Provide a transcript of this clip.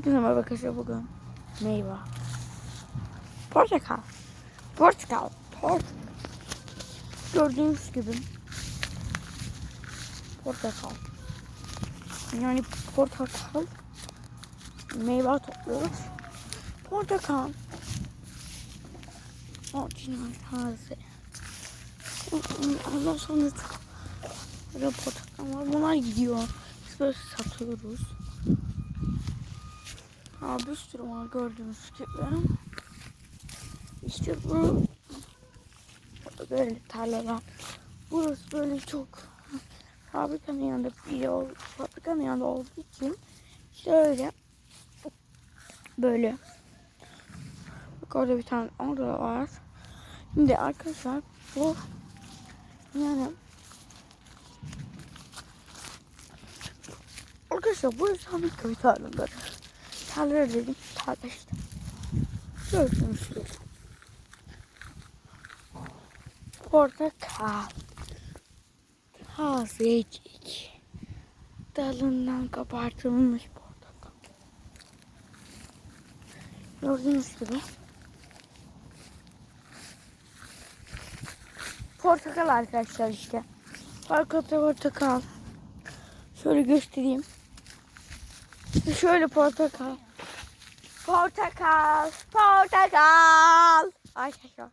Hepinize merhaba arkadaşlar bugün meyve. Portakal. Portakal. Portakal. Gördüğünüz gibi portakal. Yani portakal meyve topluyoruz. Portakal. Orijinal taze. Ondan sonra böyle portakal var. Bunlar gidiyor. Biz böyle satıyoruz. Ha bir sürü var gördüğünüz gibi. İşte bu böyle tarlalar. Burası böyle çok fabrikanın yanında bir yol, fabrikanın yanında olduğu için şöyle böyle bak orada bir tane orada var. Şimdi arkadaşlar bu yani arkadaşlar burası hani köy tarlaları. Tarlaları dedim tarla işte. Gördüğünüz gibi. Portakal. Tazecik. Dalından kabartılmış portakal. Gördüğünüz gibi. Portakal arkadaşlar işte. Arkada portakal. Şöyle göstereyim. Şöyle portakal. Portakal. Portakal. Arkadaşlar.